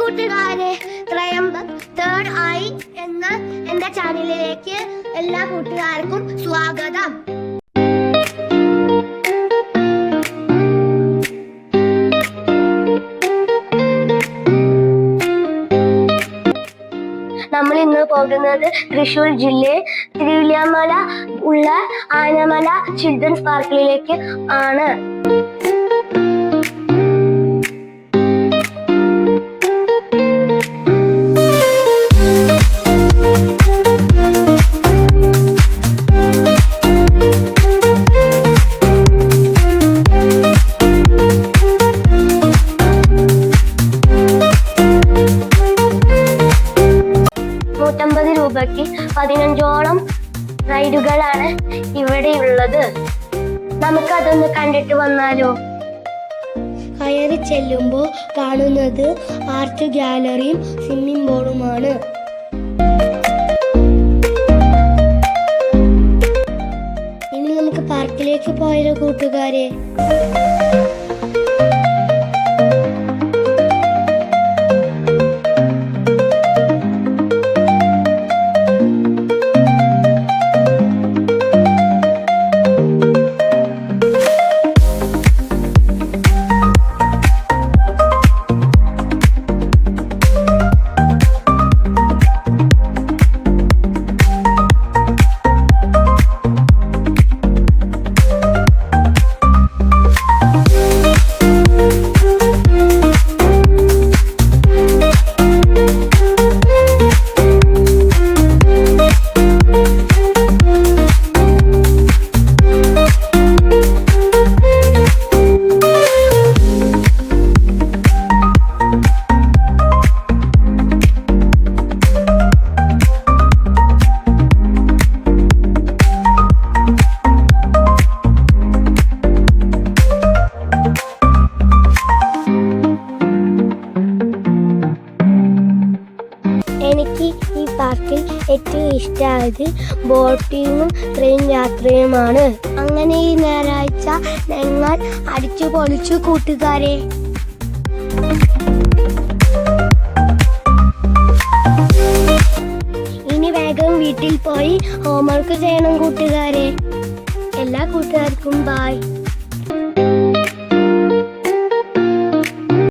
കൂട്ടുകാരെ Trimbak third eye എന്ന എന്റെ ചാനലിലേക്ക് എല്ലാ കൂട്ടുകാർക്കും സ്വാഗതം. നമ്മൾ ഇന്ന് പോകുന്നത് തൃശൂർ ജില്ലയിൽ തിരുവില്ലാമല ഉള്ള ആനമല ചിൽഡ്രൻസ് പാർക്കിലേക്ക് ആണ്. രൂപയ്ക്ക് പതിനഞ്ചോളം റൈഡുകളാണ് ഇവിടെ ഉള്ളത്. നമുക്കതൊന്ന് കണ്ടിട്ട് വന്നാലോ? കയറി ചെല്ലുമ്പോൾ കാണുന്നത് ആർട്ട് ഗാലറിയും സ്വിമ്മിംഗ് പൂളുമാണ്. ഇനി നമുക്ക് പാർക്കിലേക്ക് പോയാലോ കൂട്ടുകാരെ. പാർക്കിൽ ഏറ്റവും ഇഷ്ടമായത് ബോട്ടിങ്ങും ട്രെയിൻ യാത്രയുമാണ്. അങ്ങനെ ഈ ഞായറാഴ്ച ഞങ്ങൾ അടിച്ചു പൊളിച്ചു കൂട്ടുകാരെ. ഇനി വേഗം വീട്ടിൽ പോയി ഹോംവർക്ക് ചെയ്യണം കൂട്ടുകാരെ. എല്ലാ കൂട്ടുകാർക്കും ബായ്